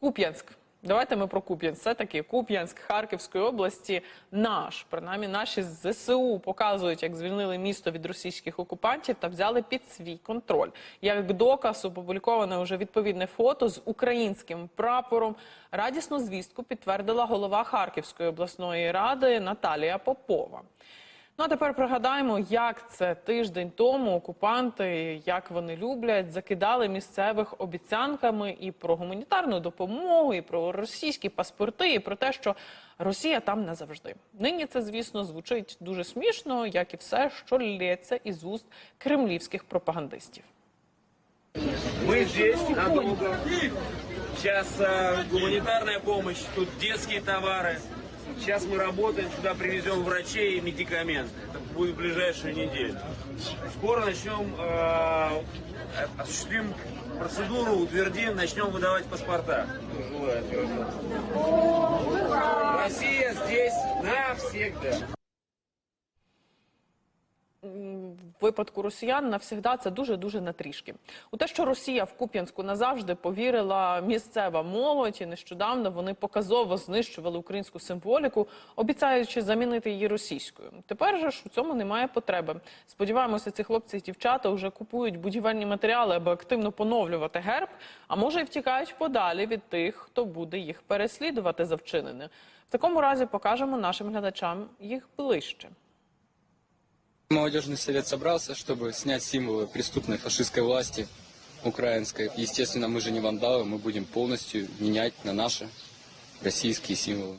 Куп'янськ. Давайте ми про Куп'янськ. Все таки Куп'янськ Харківської області наш. Принаймні, наші ЗСУ показують, як звільнили місто від російських окупантів та взяли під свій контроль. Як доказ опубліковане вже відповідне фото з українським прапором. Радісну звістку підтвердила голова Харківської обласної ради Наталія Попова. Ну а тепер пригадаємо, як це тиждень тому окупанти, як вони люблять, закидали місцевих обіцянками і про гуманітарну допомогу, і про російські паспорти, і про те, що Росія там не завжди. Нині це, звісно, звучить дуже смішно, як і все, що лється із уст кремлівських пропагандистів. Мы здесь надолго. Сейчас э, гуманитарная помощь, тут детские товары. Сейчас мы работаем, сюда привезем врачей и медикаменты. Это будет в ближайшую неделю. Скоро начнем, э, осуществим процедуру, утвердим, начнем выдавать паспорта. Россия здесь навсегда. Випадку росіян навсігда це дуже дуже натрішки. У те, що Росія в Куп'янську назавжди повірила місцева молодь, і нещодавно вони показово знищували українську символіку, обіцяючи замінити її російською. Тепер же ж у цьому немає потреби. Сподіваємося, ці хлопці і дівчата вже купують будівельні матеріали, аби активно поновлювати герб, а може й втікають подалі від тих, хто буде їх переслідувати за вчинене. В такому разі покажемо нашим глядачам їх ближче. Молодежный совет собрался, чтобы снять символы преступной фашистской власти украинской. Естественно, мы же не вандалы, мы будем полностью менять на наши российские символы.